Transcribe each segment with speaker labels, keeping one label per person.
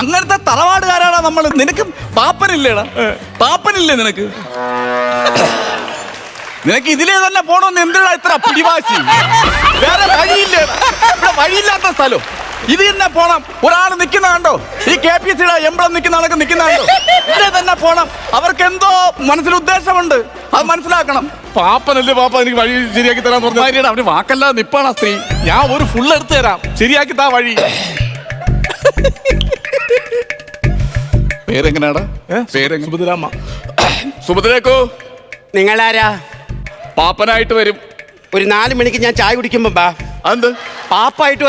Speaker 1: അങ്ങനത്തെ തറവാടുകാരാണ് നമ്മൾ? നിനക്ക് പാപ്പനില്ലേടാ. പാപ്പനില്ലേ നിനക്ക്? നിനക്ക് ഇതിലേ തന്നെ പോണോന്ന് എന്തിനാ ഇത്ര പിടിവാശി വേറെ വഴിയില്ലേ? ഇവിടെ വഴിയില്ലാത്ത സ്ഥലം. ഇത് തന്നെ പോണം. ഒരാൾ നിൽക്കുന്ന കണ്ടോ ഈ കെ പി സിയുടെ എംബ്ലം നിൽക്കുന്ന ആളൊക്കെ നിൽക്കുന്ന കണ്ടോ ഇതിലേ തന്നെ പോണം. അവർക്ക് എന്തോ മനസ്സിൽ ഉദ്ദേശമുണ്ട്. അത് മനസ്സിലാക്കണം.
Speaker 2: പാപ്പനല്ലേ പാപ്പ എനിക്ക് വഴി ശരിയാക്കി തരാൻ പറഞ്ഞു
Speaker 1: അവന് അവർ വാക്കല്ലാതെ നിപ്പാണ് സ്ത്രീ.
Speaker 2: ഞാൻ ഒരു ഫുൾ എടുത്തു തരാം. ശരിയാക്കി താ വഴി.
Speaker 1: പേരെങ്ങനെയാടാ? പേരെങ്ങനെ
Speaker 2: സുഭദ്രാമ്മ.
Speaker 1: സുഭദ്രേക്കോ
Speaker 3: നിങ്ങളാരാ?
Speaker 1: പാപ്പനായിട്ട് വരും.
Speaker 3: ഒരു നാല് മണിക്ക് ഞാൻ ചായ കുടിക്കുമ്പോ ബാ.
Speaker 1: എന്ത്
Speaker 3: പാപ്പായിട്ട്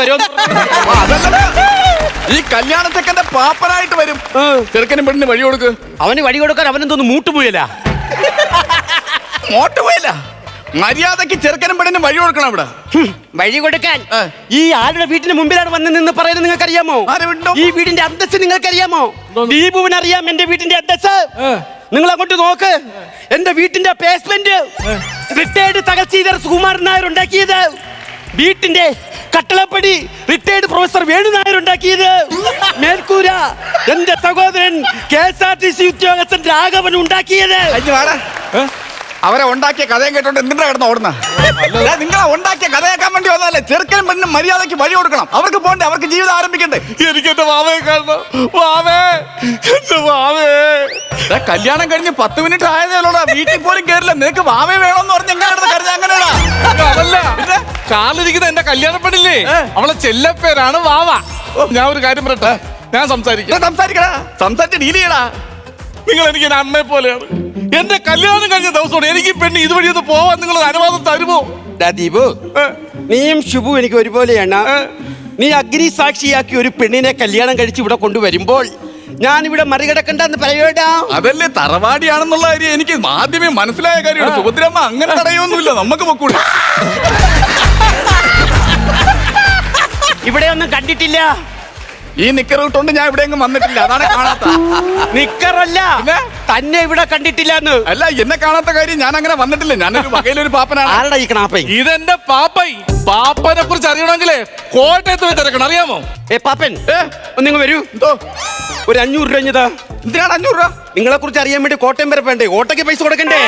Speaker 1: അതല്ല ഈ കല്യാണത്തെ പാപ്പനായിട്ട് വരും. ചെറുക്കനും പെണ്ണിന് വഴി കൊടുക്ക്.
Speaker 3: അവന് വഴി കൊടുക്കാൻ അവനെന്തോന്ന് മൂട്ടുപോയല്ല
Speaker 1: മോട്ട് പോയില്ല മര്യാദയ്ക്ക് ചെറുക്കനും പെണ്ണിനും വഴി കൊടുക്കണം ഇവിടെ.
Speaker 3: വഴി കൊടുക്കാൻ? ഈ ആളുടെ വീട്ടിന് മുമ്പിലാണ് വന്ന് നിന്ന് പറയുന്നത് നിങ്ങൾക്ക് അറിയാമോ ഈ വീടിന്റെ അന്തസ് നിങ്ങൾക്ക് അറിയാമോ ദീപുവിന് അറിയാം എന്റെ വീടിന്റെ അന്തസ് നിങ്ങൾ അങ്ങോട്ട് നോക്ക്. എന്റെ വീട്ടിന്റെ ബേസ്മെന്റ് റിട്ടയർഡ് തകർച്ചീതർ സുകുമാരൻ നായർ ഉണ്ടാക്കിയത്. വീട്ടിന്റെ കട്ടളപ്പടി റിട്ടയർഡ് പ്രൊഫസർ വേണു നായർ ഉണ്ടാക്കിയത്. മേൽക്കൂര എന്റെ സഹോദരൻ K S R T C ഉദ്യോഗസ്ഥൻ രാഘവൻ ഉണ്ടാക്കിയത്.
Speaker 1: വാടാ അവരെ ഉണ്ടാക്കിയ കഥയും കേട്ടോണ്ട് എന്തിനാ കിടന്ന് ഓടുന്ന? നിങ്ങളെ ഉണ്ടാക്കിയ കഥയാക്കാൻ വേണ്ടി വന്നതല്ലേ? ചെറുക്കനും പെണ്ണിനും മര്യാദയ്ക്ക് വഴി കൊടുക്കണം. അവർക്ക് പോണ്ടേ? അവർക്ക് ജീവിതം ആരംഭിക്കണ്ടേ?
Speaker 2: എനിക്ക് എന്റെ കാണണം. എന്റെ
Speaker 1: കല്യാണം കഴിഞ്ഞ് പത്ത് മിനിറ്റ് ആയതേ ഉള്ളൂടാ. വീട്ടിൽ പോലും കേറില്ല. നിനക്ക് വാവേ വേണമെന്ന് പറഞ്ഞ് എങ്ങനെ കരുതി
Speaker 2: അതല്ല.
Speaker 1: പിന്നെ?
Speaker 2: കാലിരിക്കുന്ന എന്റെ കല്യാണ പെണ്ണില്ലേ. അവളെ ചെല്ലപ്പേരാണ് വാവ ഞാൻ ഒരു കാര്യം പറയട്ടെ? ഞാൻ സംസാരിക്കാം.
Speaker 1: സംസാരിക്കടാ. സംസാരിച്ച് ഡീൽ ചെയ്യടാ.
Speaker 2: നിങ്ങൾ എനിക്ക് എന്റെ അമ്മയെ പോലെയാണ്. എന്റെ കല്യാണം കഴിഞ്ഞ ദിവസമാണ് എനിക്ക് പെണ്ണ് ഇതുവഴി ഒന്ന് പോവാൻ നിങ്ങൾ അനുവാദം തരുമോ?
Speaker 3: ദീപു നീയും ശുഭു എനിക്ക് ഒരുപോലെയാണ് നീ അഗ്നി സാക്ഷിയാക്കി ഒരു പെണ്ണിനെ കല്യാണം കഴിച്ച് ഇവിടെ കൊണ്ടുവരുമ്പോൾ ഞാൻ ഇവിടെ മറികടക്കണ്ടെന്ന് പറയൂടാ.
Speaker 1: അതല്ലേ തറവാടിയാണെന്നുള്ള കാര്യം എനിക്ക് ആദ്യമേ മനസ്സിലായ കാര്യമാണ്. സുഭദ്രമ്മ അങ്ങനെ തടയൊന്നുമില്ല. നമുക്ക് പൊക്കൂടെ.
Speaker 3: ഇവിടെ ഒന്നും കണ്ടിട്ടില്ല.
Speaker 1: ഈ നിക്കർ ഇട്ടുകൊണ്ട് ഞാൻ ഇവിടെ എങ്ങും വന്നിട്ടില്ല. അതാണ് കാണാത്ത.
Speaker 3: നിക്കറല്ല.
Speaker 1: പിന്നെ?
Speaker 3: തന്നെ ഇവിടെ കണ്ടിട്ടില്ല എന്ന്
Speaker 1: അല്ല എന്നെ കാണാത്ത കാര്യം ഞാൻ അങ്ങനെ വന്നിട്ടില്ല. ഞാനൊരു വകയിലൊരു പാപ്പനാണ്.
Speaker 3: ആരടാ ഈ കണാപ്പൈ
Speaker 2: ഇതെന്റെ പാപ്പൈ. പാപ്പനെ കുറിച്ച് അറിയണമെങ്കിലേ കോട്ടയത്ത് പോയി തിരക്കണം. അറിയാമോ?
Speaker 3: ഏ പാപ്പൻ. നിങ്ങൾ വരൂ.
Speaker 1: എന്തോ?
Speaker 3: ഒരു അഞ്ഞൂറ് രൂപ കഴിഞ്ഞതാ
Speaker 1: എന്തിനാണ് അഞ്ഞൂറ് രൂപ?
Speaker 3: നിങ്ങളെ കുറിച്ച് അറിയാൻ വേണ്ടി കോട്ടയം വരെ വേണ്ടേ ഓട്ടയ്ക്ക് പൈസ കൊടുക്കണ്ടേ?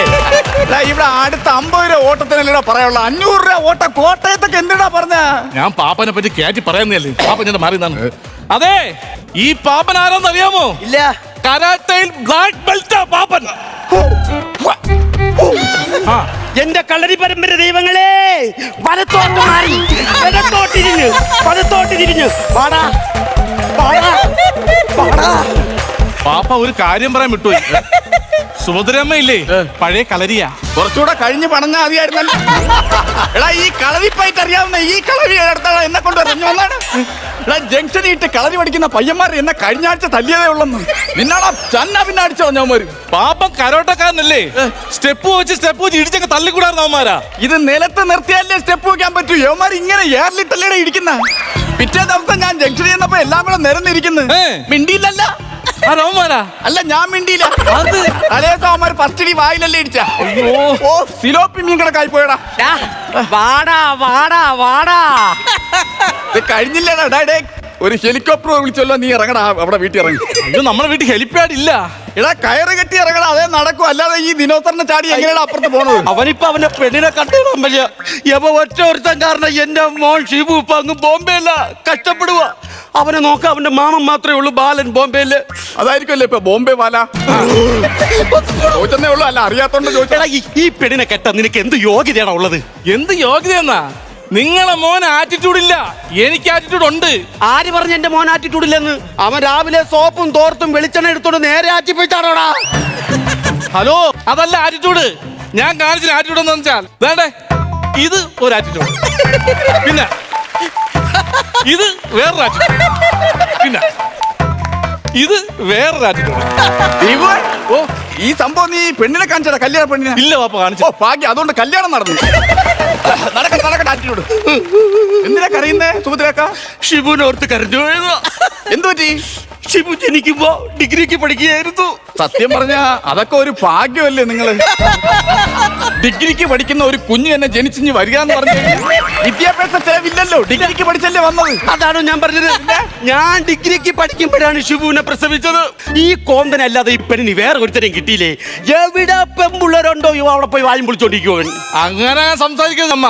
Speaker 1: ഇവിടെ അടുത്ത അമ്പത് രൂപ ഓട്ടത്തിനല്ലടാ പറയാനുള്ള. അഞ്ഞൂറ് രൂപ ഓട്ട കോട്ടയത്തൊക്കെ എന്തിനാ പറഞ്ഞ?
Speaker 2: ഞാൻ പാപ്പനെ പറ്റി കയറ്റി പറയുന്നതല്ലേ? പാപ്പൻ ഞാൻ മാറി അതെ ഈ പാപ്പൻ ആരാന്ന് അറിയാമോ?
Speaker 3: ഇല്ല.
Speaker 2: കരാട്ടയിൽ ബ്ലാക്ക് ബെൽറ്റ് പാപ്പൻ. ആ.
Speaker 3: എന്റെ കളരി പരമ്പര ദൈവങ്ങളെ വലത്തോട്ട് മാറി ഇടത്തോട്ട് തിരിഞ്ഞു വലത്തോട്ട് തിരിഞ്ഞു പാടാ പാടാ പാടാ
Speaker 2: പാപ്പ ഒരു കാര്യം പറയാൻ വിട്ടു സുഭദ്രമ്മ ഇല്ലേ പഴയ കളരിയാ.
Speaker 1: കുറച്ചുകൂടെ കഴിഞ്ഞ് പണഞ്ഞാ മതിയായിരുന്നല്ലോ എടാ ഈ പൈറ്റ് അറിയാവുന്ന ഈ കളരി എടുത്താ എന്നെ കൊണ്ട് പറഞ്ഞു വന്നാണ് ജംഗ്ഷനിൽ ഇട്ട് കളരി പഠിക്കുന്ന പയ്യന്മാർ എന്നെ കഴിഞ്ഞ ആഴ്ച തല്ലിയതേ ഉള്ളെന്ന്. നിന്നാണോ ചന്ന പിന്നെ അടിച്ചോ ഞാൻ
Speaker 2: പാപ്പം കരോട്ടക്കാരനല്ലേ? സ്റ്റെപ്പ് വെച്ച് സ്റ്റെപ്പ് വെച്ച് ഇടിച്ചൊക്കെ തള്ളിക്കൂടാർന്ന അവന്മാരാ?
Speaker 1: ഇത് നിലത്ത് നിർത്തിയാലേ സ്റ്റെപ്പ് വെക്കാൻ പറ്റൂ. യവന്മാർ ഇങ്ങനെ ഏറിലിട്ടല്ലേ ഇടിക്കുന്ന പിറ്റേ ദിവസം ഞാൻ ജംഗ്ഷനിൽ ചെന്നപ്പോ എല്ലാം കൂടെ നിരന്നിരിക്കുന്നു. മിണ്ടിയില്ലല്ല.
Speaker 2: അവന്മാരാ?
Speaker 1: അല്ല ഞാൻ മിണ്ടിയില്ല.
Speaker 2: അത്?
Speaker 1: അതേ അവന്മാർ ഫസ്റ്റ് വായിലല്ലേ ഇടിച്ച. ഓ സിലോപ്പി മീൻ കിടക്കായി പോയടാ.
Speaker 3: വാടാ വാടാ വാടാ.
Speaker 1: ഇത് കഴിഞ്ഞില്ലടാ ഡേ. ഒരു ഹെലികോപ്റ്റർ വിളിച്ചല്ലോ നീ ഇറങ്ങടാ അവിടെ വീട്ടിൽ ഇറങ്ങി.
Speaker 2: ഇത് നമ്മുടെ വീട്ടിൽ ഹെലിപ്പാഡ് ഇല്ല.
Speaker 1: എടാ കയറ് കെട്ടി ഇറങ്ങടാ അതേ നടക്കും. അല്ലാതെ ഈ ദിനോത്തറിനെ ചാടി എങ്ങനെയാണ് അപ്പുറത്ത് പോണത്?
Speaker 3: അവനിപ്പോ അവന്റെ പെണ്ണിനെ കണ്ടിടാൻ വയ്യ. യവ ഒറ്റ ഒരുത്തൻ കാരണം എന്റെ മോൻ ഷിബു ഇപ്പൊ അങ്ങ് ബോംബെയല്ല കഷ്ടപ്പെടുക അവനെ നോക്ക അവന്റെ മാമൻ മാത്രമേ ഉള്ളൂ ബാലൻ ബോംബെയിൽ.
Speaker 1: അതായിരിക്കുമല്ലേ ഇപ്പൊ ബോംബെ വാല? ചോദിച്ചതേ ഉള്ളൂ അല്ല അറിയാത്തോണ്ട് ചോദിച്ചാ
Speaker 3: ഈ പെണ്ണിനെ കെട്ട നിനക്ക് എന്ത് യോഗ്യതയാണ് ഉള്ളത്?
Speaker 2: എന്ത് യോഗ്യതയെന്നാ? നിങ്ങളെ മോൻ ആറ്റിറ്റ്യൂഡ് ഇല്ല. എനിക്ക് ആറ്റിറ്റ്യൂഡ് ഉണ്ട്.
Speaker 3: ആര് പറഞ്ഞു എന്റെ മോൻ ആറ്റിറ്റ്യൂഡ് ഇല്ലെന്ന്? അവൻ രാവിലെ സോപ്പും തോർത്തും വെളിച്ചെണ്ണ എടുത്തോണ്ട് നേരെ ആറ്റി പോയിട്ടാണോടാ
Speaker 2: ഹലോ? അതല്ല ആറ്റിറ്റ്യൂഡ് ഞാൻ കാണിച്ച ആറ്റിറ്റ്യൂഡ് എന്ന് വെച്ചാൽ വേണ്ടേ? ഇത് ഒരു ആറ്റിറ്റ്യൂഡ് പിന്നെ ഇത് വേറൊരു ആറ്റിറ്റ്യൂഡ് പിന്നെ ഇത് വേറൊരു ആറ്റിറ്റ്യൂഡ്
Speaker 1: ഓ. ഈ സംഭവം നീ പെണ്ണിനെ കാണിച്ചാ കല്യാണ പെണ്ണിനെ?
Speaker 2: ഇല്ല പാപ്പ കാണിച്ചു
Speaker 1: ഓ ഭാഗ്യം അതുകൊണ്ട് കല്യാണം നടന്നു. നടക്കട്ടെ നടക്കട്ടെ ആറ്റിനോട് എന്തിനാ കരയുന്നേ? സുഭദ്രക്ക
Speaker 3: ഷിബുനോർത്ത് കരഞ്ഞു.
Speaker 1: എന്തു പറ്റി?
Speaker 3: ഷിബു ജനിക്കുമ്പോ ഡിഗ്രിക്ക് പഠിക്കുകയായിരുന്നു.
Speaker 1: സത്യം പറഞ്ഞ അതൊക്കെ ഒരു ഭാഗ്യമല്ലേ നിങ്ങൾ? ഡിഗ്രിക്ക് പഠിക്കുന്ന ഒരു കുഞ്ഞു എന്നെ ജനിച്ചിഞ്ഞ് വരിക എന്ന് പറഞ്ഞു വിദ്യാഭ്യാസ ചെലവില്ലല്ലോ ഡിഗ്രിക്ക് പഠിച്ചല്ലേ വന്നത്?
Speaker 3: അതാണ് ഞാൻ പറഞ്ഞത്? ഞാൻ ഡിഗ്രിക്ക് പഠിക്കുമ്പോഴാണ് ഷിബുവിനെ പ്രസവിച്ചത്. ഈ കോന്തനല്ലാതെ ഇപ്പനി വേറെ ഒരുത്തരം കിട്ടിയില്ലേ? എവിടെ പെമ്പുള്ളവരുണ്ടോ ഇവ അവിടെ പോയി വായും പൊളിച്ചോണ്ടിരിക്കുവോ
Speaker 2: അങ്ങനെ സംസാരിക്കരുത് അമ്മ.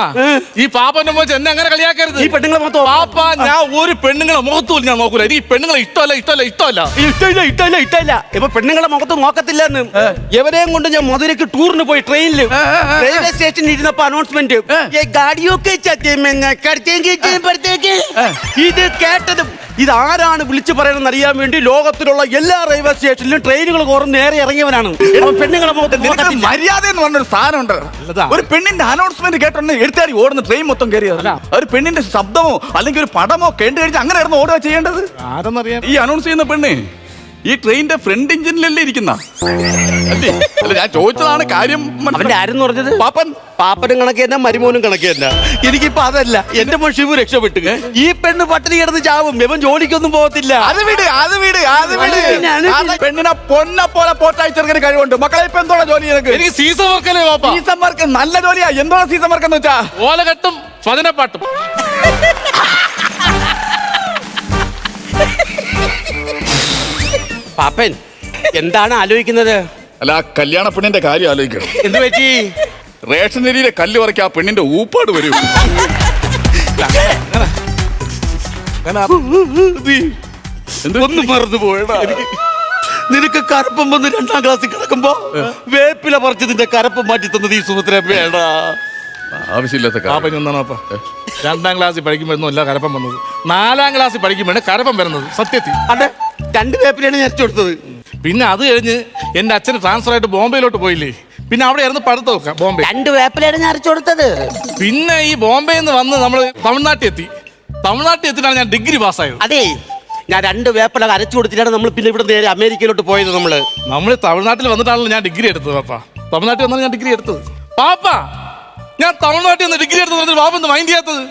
Speaker 2: ഈ പാപ്പന്റെ മോച്ച് എന്നെ അങ്ങനെ കളിയാക്കരുത്.
Speaker 3: ഈ പെണ്ണുങ്ങളെ മൊത്തം
Speaker 2: പാപ്പ ഞാൻ ഒരു പെണ്ണുങ്ങളെ മുഖത്തും ഞാൻ നോക്കൂല. എനിക്ക് പെണ്ണുങ്ങളെ ഇഷ്ടമല്ല ഇഷ്ടമല്ല. ഇഷ്ടമല്ല
Speaker 3: ഇഷ്ടമില്ല ഇഷ്ടമില്ല ഇഷ്ടമില്ല ഇപ്പൊ പെണ്ണുങ്ങളെ മുഖത്ത് നോക്കത്തില്ലെന്ന്. എവരെയും കൊണ്ട് ഞാൻ മധുരക്ക് ടൂറിന് പോയി ട്രെയിനിൽ റെയിൽവേ സ്റ്റേഷനിൽ ഇരുന്നപ്പോ അനൗൺസ്മെന്റ് ഗാഡിയൊക്കെ ഇത് കേട്ടത് ഇത് ആരാണ് വിളിച്ചു പറയണമെന്ന് അറിയാൻ വേണ്ടി ലോകത്തിലുള്ള എല്ലാ റെയിൽവേ സ്റ്റേഷനിലും ട്രെയിനുകൾ കോറും നേരെ ഇറങ്ങിയവനാണ്. പെണ്ണുങ്ങളെ മുഖത്ത് നോക്കത്തില്ല.
Speaker 1: മര്യാദ എന്ന് പറഞ്ഞൊരു സാധനമുണ്ട്. ഒരു പെണ്ണിന്റെ അനൗൺസ്മെന്റ് കേട്ടോണ്ട് എടുത്താടി ഓടുന്ന ട്രെയിൻ മൊത്തം കയറിയതല്ല ഒരു പെണ്ണിന്റെ ശബ്ദമോ അല്ലെങ്കിൽ ഒരു പടമോ കേട്ട് കഴിച്ച് അങ്ങനെ ആയിരുന്നു ഓടുക ചെയ്യേണ്ടത്?
Speaker 2: ആരെന്നറിയാം
Speaker 1: ഈ അനൗൺസ് ചെയ്യുന്ന പെണ്ണ്? ഈ ട്രെയിനിന്റെ ഫ്രണ്ട് എഞ്ചിനിലല്ലേ ഇരിക്കുന്ന? അല്ലേ? അല്ല ഞാൻ ചോദിച്ചതാണ് കാര്യം മനസ്സിലാ-
Speaker 3: അവന്റെ ആരെന്ന് പറഞ്ഞത്?
Speaker 1: പാപ്പൻ.
Speaker 3: പാപ്പനും കണക്ക് തന്നെ മരുമോനും കണക്ക് തന്നെ. എനിക്കിപ്പോ അതല്ല എന്റെ മോൻ ശിവു രക്ഷപ്പെട്ടു. ഈ പെണ്ണ് പട്ടിണി കിടന്ന് ചാവും ഇവൻ ജോലിക്കൊന്നും പോകത്തില്ല.
Speaker 1: അത് വിട് അത് വിട് അത് വിട്.
Speaker 3: അത്
Speaker 1: പെണ്ണിനെ പൊന്നെ പോലെ ചെറുക്കന് കഴിവുണ്ട്. മക്കളെ ഇപ്പൊ എന്തോടാ ജോലി നിനക്ക്?
Speaker 2: എനിക്ക് സീസൺ വർക്കല്ലേ പാപ്പ?
Speaker 1: സീസൺ വർക്ക് നല്ല ജോലിയാ. എന്തോടാ സീസൺ വർക്ക് എന്ന് വെച്ചാ?
Speaker 2: ഓലകെട്ടും സ്വജനപ്പാട്ടും
Speaker 3: പാപ്പൻ എന്താണ് ആലോചിക്കുന്നത്?
Speaker 1: അല്ല ആ കല്യാണ പെണ്ണിന്റെ കാര്യം ആലോചിക്കണം.
Speaker 3: എന്ത് പറ്റി?
Speaker 1: റേഷൻ അരിയിലെ കല്ല് പറയ്ക്ക് ആ പെണ്ണിന്റെ ഊപ്പാട് വരും.
Speaker 3: ഒന്ന് മറന്നു പോയടാ. നിനക്ക് കരപ്പം വന്ന് രണ്ടാം ക്ലാസ്സിൽ കിടക്കുമ്പോ വേപ്പില പറിച്ചതിന്റെ കരപ്പം മാറ്റി തന്നത് ഈ സുഭദ്ര വേടാ.
Speaker 1: ആവശ്യമില്ലാത്ത
Speaker 2: കാപ്പ രണ്ടാം ക്ലാസ്സിൽ പഠിക്കുമ്പോഴൊന്നും അല്ല കരപ്പം വന്നത്. നാലാം ക്ലാസ്സിൽ പഠിക്കുമ്പോഴാണ് കരപ്പം വരുന്നത്. സത്യത്തിൽ.
Speaker 3: അതെ. രണ്ട് പേപ്പറിയാണ് ഞാൻ കൊടുത്തത്.
Speaker 2: പിന്നെ അത് കഴിഞ്ഞ് എന്റെ അച്ഛൻ ട്രാൻസ്ഫർ ആയിട്ട് ബോംബെയിലോട്ട് പോയില്ലേ? പിന്നെ അവിടെ ആയിരുന്നു പഠിത്തം നോക്കാം ബോംബെ.
Speaker 3: രണ്ട് വേപ്പിലാണ് ഞാൻ അരച്ചു കൊടുത്തത്.
Speaker 2: പിന്നെ ഈ ബോംബെയിൽ നിന്ന് വന്ന് നമ്മൾ തമിഴ്നാട്ടിൽ എത്തി. തമിഴ്നാട്ടിൽ എത്തിയിട്ടാണ് ഞാൻ ഡിഗ്രി പാസ്സായത്
Speaker 3: അതെ ഞാൻ രണ്ട് വേപ്പില അരച്ചു കൊടുത്തിട്ടാണ് നമ്മൾ പിന്നെ ഇവിടെ നേരെ അമേരിക്കയിലോട്ട് പോയത് നമ്മൾ.
Speaker 2: നമ്മൾ തമിഴ്നാട്ടിൽ വന്നിട്ടാണല്ലോ ഞാൻ ഡിഗ്രി എടുത്തത് പാപ്പ. തമിഴ്നാട്ടിൽ വന്നാണ് ഞാൻ ഡിഗ്രി എടുത്തത്. പാപ്പ ഞാൻ തമിഴ്നാട്ടിൽ നിന്ന് ഡിഗ്രി എടുത്തത് പറഞ്ഞിട്ട് പാപ്പ ഒന്ന് മൈൻഡ് ചെയ്യാത്തത്?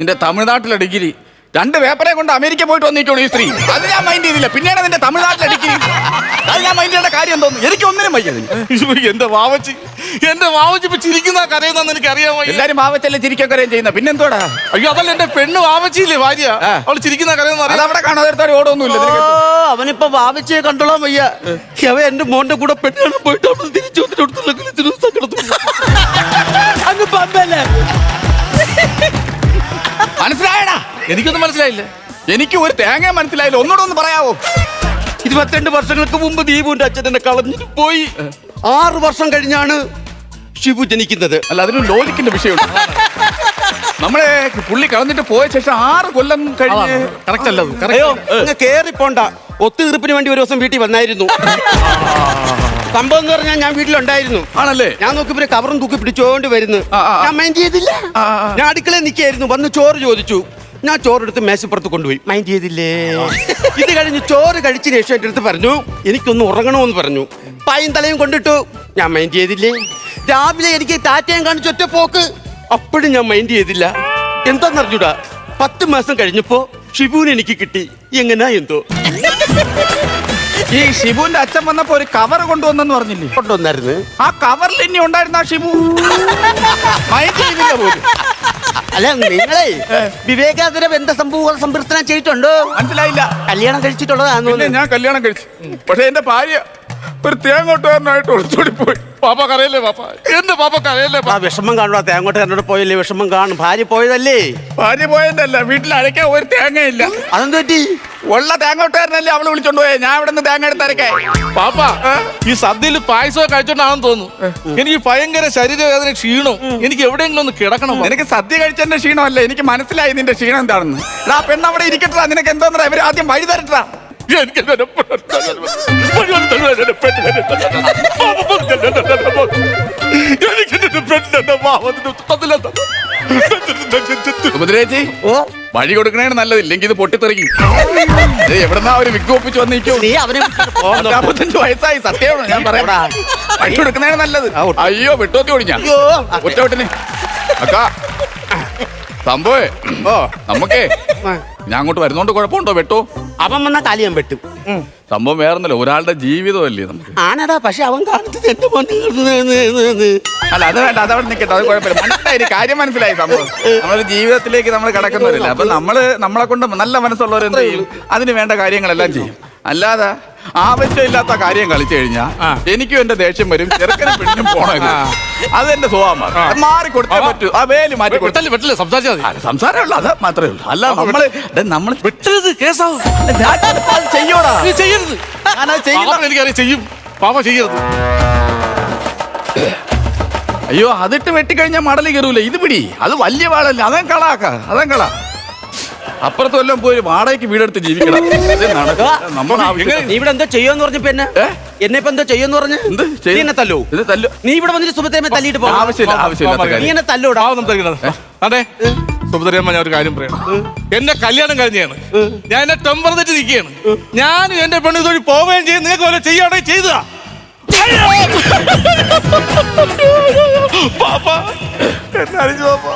Speaker 1: നിന്റെ തമിഴ്നാട്ടിലെ ഡിഗ്രി രണ്ട് പേപ്പറെ കൊണ്ട് അമേരിക്ക പോയിട്ട് വന്നിട്ടുള്ളൂ ഈ സ്ത്രീ. അത് ഞാൻ മൈൻഡ് ചെയ്തില്ല. പിന്നെയാണ് നിന്റെ തമിഴ്നാട്ടിലെ ഡിഗ്രി. അത് ഞാൻ മൈൻഡ് ചെയ്യേണ്ട കാര്യം തോന്നുന്നു എനിക്ക് ഒന്നിനും
Speaker 2: വയ്യത് എന്റെ വാവച്ചി എന്റെ വാവച്ചി ഇപ്പൊ ചിരിക്കുന്ന കരയുന്ന എനിക്ക് അറിയാമോ
Speaker 1: എല്ലാരും വാവച്ചല്ലേ ചിരിക്കാൻ കരയും ചെയ്യുന്ന? പിന്നെന്തോടാ
Speaker 2: അയ്യോ അതല്ല എന്റെ പെണ്ണ് വാവച്ചില്ലേ ഭാര്യ?
Speaker 1: അവൾ
Speaker 2: അവൾ ചിരിക്കുന്ന കരയെന്ന്
Speaker 1: അവിടെ കാണാതെ ഓടൊന്നുമില്ല.
Speaker 3: അവനിപ്പോ വാവിച്ച് കണ്ടോളാൻ വയ്യ. അവ എന്റെ മോന്റെ കൂടെ പെണ്ണാണ് പോയിട്ട് അവിടെ തിരിച്ചു സങ്കടത്തിൽ അങ്ങ് പമ്പല്ലേ?
Speaker 2: എനിക്കൊന്നും മനസ്സിലായില്ല.
Speaker 1: എനിക്ക് ഒരു തേങ്ങ മനസ്സിലായില്ല. ഒന്നുകൂടെ ഒന്ന് പറയാവോ?
Speaker 3: ഇരുപത്തിരണ്ട് വർഷങ്ങൾക്ക് മുമ്പ് ദീപുവിന്റെ അച്ഛൻ എന്നെ കളഞ്ഞു പോയി. ആറ് വർഷം കഴിഞ്ഞാണ് ഷിബു ജനിക്കുന്നത്.
Speaker 1: അല്ല അതിന് ലോജിക്കിന്റെ വിഷയമുണ്ട്. നമ്മളെ പുള്ളി കളഞ്ഞിട്ട് പോയ ശേഷം ആറ് കൊല്ലം കഴിഞ്ഞ്
Speaker 2: കറക്റ്റ് അല്ലത്
Speaker 3: അയ്യോ കേറി പോണ്ട ഒത്തുതീർപ്പിന് വേണ്ടി ഒരു ദിവസം വീട്ടിൽ വന്നായിരുന്നു. സംഭവം എന്ന് പറഞ്ഞാൽ ഞാൻ വീട്ടിലുണ്ടായിരുന്നു.
Speaker 1: ആണല്ലേ?
Speaker 3: ഞാൻ നോക്കിയപ്പോ കവറും തൂക്കി പിടിച്ചോണ്ട് വരുന്നു. ഞാൻ മൈൻഡ് ചെയ്തില്ല. ഞാൻ അടുക്കളയിൽ നിൽക്കായിരുന്നു വന്ന് ചോറ് ചോദിച്ചു. ഞാൻ ചോറെടുത്ത് മേശപ്പുറത്ത് കൊണ്ടുപോയി. മൈൻഡ് ചെയ്തില്ലേ? ഇത് കഴിഞ്ഞ് ചോറ് കഴിച്ച ശേഷം എന്റെ അടുത്ത് പറഞ്ഞു എനിക്കൊന്ന് ഉറങ്ങണമെന്ന് പറഞ്ഞു. പായും തലയും കൊണ്ടിട്ടു. ഞാൻ മൈൻഡ് ചെയ്തില്ലേ? രാവിലെ എനിക്ക് താറ്റയും കാണിച്ച് ഒറ്റ പോക്ക് അപ്പോഴും ഞാൻ മൈൻഡ് ചെയ്തില്ല. എന്താന്നറിഞ്ഞൂടാ? പത്ത് മാസം കഴിഞ്ഞപ്പോ ഷിബുവിന് എനിക്ക് കിട്ടി. എങ്ങനാ എന്തോ?
Speaker 1: ഈ ഷിബുവിന്റെ അച്ഛൻ വന്നപ്പോ ഒരു കവർ കൊണ്ടുവന്നെന്ന് പറഞ്ഞില്ലേ?
Speaker 3: കൊണ്ടുവന്നായിരുന്നു.
Speaker 1: ആ കവറിൽ ഇനി ഉണ്ടായിരുന്ന ഷിബു? മൈൻഡ് ചെയ്തില്ല പോലും.
Speaker 3: അല്ല നിങ്ങളെ വിവേകാതര ബന്ധ സംഭവ സമ്പർത്തനം ചെയ്തിട്ടുണ്ടോ?
Speaker 1: മനസ്സിലായില്ല.
Speaker 3: കല്യാണം കഴിച്ചിട്ടുള്ളതാണ്
Speaker 1: പിന്നെ ഞാൻ കല്യാണം കഴിച്ചു. പക്ഷെ എന്റെ ഭാര്യ ഒരു തേങ്ങോട്ടുകാരനായിട്ട് ഒളിച്ചോടി പോയി
Speaker 2: പാപ്പ? കരയല്ലേ പാപ്പ എന്റെ പാപ്പ? കരയല്ലേ
Speaker 3: ആ വിഷമം പോയല്ലേ? കാണും. ഭാര്യ പോയതല്ലേ?
Speaker 1: ഭാര്യ പോയതല്ല. വീട്ടിൽ അരയ്ക്കാൻ ഒരു തേങ്ങയില്ല.
Speaker 3: അതെന്ത് പറ്റി?
Speaker 1: ഉള്ള തേങ്ങോട്ടുകാരനല്ലേ അവൾ വിളിച്ചോണ്ട് പോയെ? ഞാൻ ഇവിടെ നിന്ന് തേങ്ങ എടുത്ത്
Speaker 2: പാപ്പ ഈ സദ്യയിൽ പായസം കഴിച്ചോണ്ടാണെന്ന് തോന്നുന്നു. എനിക്ക് ഭയങ്കര ശരീരവേദന ക്ഷീണം. എനിക്ക് എവിടെയെങ്കിലും ഒന്ന് കിടക്കണം
Speaker 1: എനിക്ക് സദ്യ കഴിച്ചതിന്റെ ക്ഷീണമല്ല? എനിക്ക് മനസ്സിലായി നിന്റെ ക്ഷീണം എന്താണെന്ന്. ആ പെണ്ണ് അവിടെ ഇരിക്കട്ടാ നിനക്ക് എന്തോന്നാ ഇവർ ആദ്യം വഴി തരട്ടാ
Speaker 3: ഓ.
Speaker 1: വഴി കൊടുക്കണേ നല്ലത് ഇല്ലെങ്കിൽ ഇത് പൊട്ടിത്തെറിക്കും. എവിടെന്നാ അവർ വിക്ക് ഒപ്പിച്ച് വന്നിരിക്കും
Speaker 3: പോകാൻ
Speaker 1: വയസ്സായി സത്യമാണ് ഞാൻ പറയാം. വഴി കൊടുക്കണേ നല്ലത്. അയ്യോ വെട്ടോത്തി ഓടിഞ്ഞാ. ഒറ്റ വെട്ടിന്. അക്കാ സംഭവേ
Speaker 3: ഓ
Speaker 1: നമുക്കേ ഞാൻ അങ്ങോട്ട് വരുന്നോണ്ട് കുഴപ്പമുണ്ടോ? വെട്ടോ.
Speaker 3: അവൻ വന്ന കാലി ഞാൻ വെട്ടും
Speaker 1: സംഭവം വേറൊന്നല്ല ഒരാളുടെ ജീവിതമല്ലേ നമുക്ക്.
Speaker 3: ആണടാ പക്ഷെ അവൻ കാണിച്ചത് എന്റെ മോനെ
Speaker 1: അല്ല അത് വേണ്ട അതവിടെ നിൽക്കട്ടെ അത് കുഴപ്പമില്ല. മനസ്സിലായി കാര്യം മനസ്സിലായി സംഭവം. നമ്മളൊരു ജീവിതത്തിലേക്ക് നമ്മൾ കിടക്കുന്നവരില്ല. അപ്പൊ നമ്മൾ നമ്മളെ കൊണ്ട് നല്ല മനസ്സുള്ളവർ എന്ത് ചെയ്യും അതിന് വേണ്ട കാര്യങ്ങളെല്ലാം ചെയ്യും. അല്ലാതെ ആവശ്യമില്ലാത്ത കാര്യം കളിച്ചു കഴിഞ്ഞാൽ എനിക്കും എന്റെ ദേഷ്യം വരും ചെറുക്കനും പെണ്ണിനും പോണത്.
Speaker 2: അതെന്റെ
Speaker 1: അത് എന്റെ സ്വഭാവം അത് മാറി കൊടുത്തേ പറ്റൂ. ആ വേലി മാറ്റി കൊടുത്താൽ
Speaker 2: വെട്ടില്ല സംസാരിച്ചാൽ സംസാരമേ
Speaker 1: ഉള്ളൂ അത് മാത്രമേ ഉള്ളൂ. അല്ല നമ്മൾ നമ്മൾ
Speaker 2: വെട്ടരുത് കേസാവും. നീ ചെയ്യരുത്.
Speaker 1: ഞാനത്
Speaker 2: പാപ്പ എനിക്കറിയാം ചെയ്യും. പാപ്പ ചെയ്യരുത്.
Speaker 1: അയ്യോ അതിട്ട് വെട്ടിക്കഴിഞ്ഞാൽ മടലി കയറൂല? ഇത് പിടി. അത് വലിയ വാളല്ല? അതൻ കളാക്ക അതൻ കള. അപ്പുറത്ത് വല്ലതും പോയി വാടകയ്ക്ക് വീടെടുത്ത് ജീവിക്കണം. നടക്ക- നമ്മുടെ ആവശ്യം
Speaker 3: നീ ഇവിടെ എന്തോ ചെയ്യുമെന്ന് പറഞ്ഞു പിന്നെ എന്നെ? ഇപ്പൊ എന്തോ ചെയ്യുമെന്ന് പറഞ്ഞു?
Speaker 1: എന്ത്?
Speaker 3: നീ എന്നെ തല്ലോ.
Speaker 1: ഇത് തല്ലു.
Speaker 3: നീ ഇവിടെ വന്നിട്ട് സുഭദ്രമ്മ തല്ലിയിട്ട് പോ
Speaker 1: ആവശ്യമില്ല ആവശ്യമില്ലാത്ത
Speaker 3: നീ
Speaker 1: കാര്യം.
Speaker 3: എന്നെ തല്ലൂടാ
Speaker 2: പാവം സംസാരിക്കണത് അതെ. സുഭദ്രയമ്മ ഞാൻ ഒരു കാര്യം പറയണം. എന്റെ കല്യാണം കഴിഞ്ഞാണ്. ഞാൻ എന്നെ തെറ്റ് നിൽക്കുകയാണ്. ഞാനും എന്റെ പെണ്ണു തൊഴിൽ പോവുകയും ചെയ്യും. നിങ്ങൾക്ക് വല്ല ചെയ്യുകയാണെങ്കിൽ ചെയ്തതാ.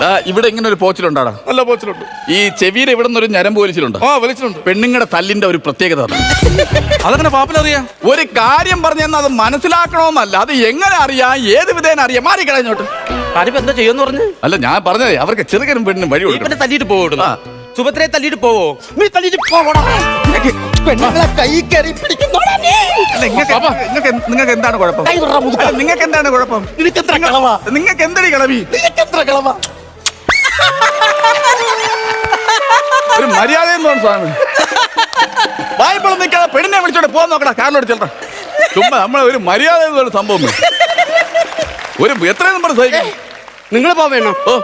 Speaker 1: ദാ, ഇവിടെ ഇങ്ങനെ ഒരു പോച്ചിലുണ്ടാടാ.
Speaker 2: നല്ല പോച്ചിലുണ്ട്.
Speaker 1: ഈ ചെവിയുടെ ഇവിടെ നിന്ന് ഒരു ഞരം പോലീസിലുണ്ട്
Speaker 2: ആ വലിച്ചിട്ടുണ്ട്
Speaker 1: പെണ്ണുങ്ങളുടെ തല്ലിന്റെ ഒരു പ്രത്യേകത അതാണ്.
Speaker 2: അതങ്ങനെ പാപ്പിനറിയാം?
Speaker 1: ഒരു കാര്യം പറഞ്ഞെന്ന് അത് മനസ്സിലാക്കണമെന്നല്ല അത് എങ്ങനെ അറിയാം ഏത് വിധേന അറിയാം? മാറി കളഞ്ഞോട്ട്.
Speaker 3: എന്തോ ചെയ്യുമെന്ന് പറഞ്ഞു?
Speaker 1: അല്ല ഞാൻ പറഞ്ഞതേ അവർക്ക് ചെറുകനും പെണ്ണിനും വഴി
Speaker 3: തല്ലിട്ട്
Speaker 1: കൊടുക്കണം.
Speaker 3: തല്ലിട്ട്
Speaker 1: ആ.
Speaker 3: സുഭദ്രയെ തല്ലിയിട്ട് പോവോ? നീ തല്ലിയിട്ട് പോവടാ. പെണ്ണുങ്ങളെ കൈ കയറി പിടിക്കുന്നോടാ നീ.
Speaker 1: അല്ല, നിങ്ങൾക്ക് എന്താണ് കുഴപ്പം? നിങ്ങൾക്ക് എന്താണ് കുഴപ്പം?
Speaker 3: കളവാ?
Speaker 1: നിങ്ങൾക്ക് എന്തടി കളവി?
Speaker 3: കളവാ?
Speaker 1: ഒരു മര്യാദ എന്ന് പറഞ്ഞ സാധനം വായ്പളം നിൽക്കാതെ പെണ്ണിനെ വിളിച്ചോണ്ട് പോകാൻ നോക്കടാ കാറിലോട്ട് ചെല്ലടാ ചുമ്മാ നമ്മളെ ഒരു മര്യാദ എന്ന് പറഞ്ഞ സംഭവം ഒരു നമ്പർ സഹിക്കും
Speaker 3: നിങ്ങൾ പോവേണോ
Speaker 1: ഓ.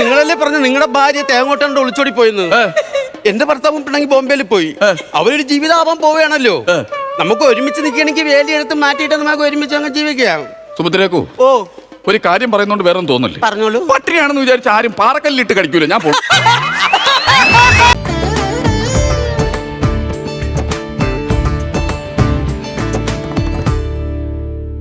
Speaker 3: നിങ്ങളല്ലേ പറഞ്ഞു നിങ്ങളുടെ ഭാര്യ തേങ്ങോട്ടാണ്ട് ഒളിച്ചോടി പോയെന്ന്. എന്റെ ഭർത്താവും പിണങ്ങി ബോംബെയിൽ പോയി. അവരൊരു ജീവിതാവാൻ പോവുകയാണല്ലോ. നമുക്ക് ഒരുമിച്ച് നിൽക്കുകയാണെങ്കിൽ വേലി എടുത്ത് മാറ്റിയിട്ട് നമുക്ക് ഒരുമിച്ച് അങ്ങ് ജീവിക്കാം.
Speaker 1: സുഭദ്രേക്കു
Speaker 3: ഓ.
Speaker 1: ഒരു കാര്യം പറയുന്നോണ്ട് വേറെ തോന്നില്ല? തോന്നല്ലേ
Speaker 3: പറഞ്ഞോളൂ.
Speaker 1: പട്ടിണിയാണെന്ന് വിചാരിച്ച ആരും പാറക്കല്ലിട്ട് കടിക്കൂല. ഞാൻ പോകും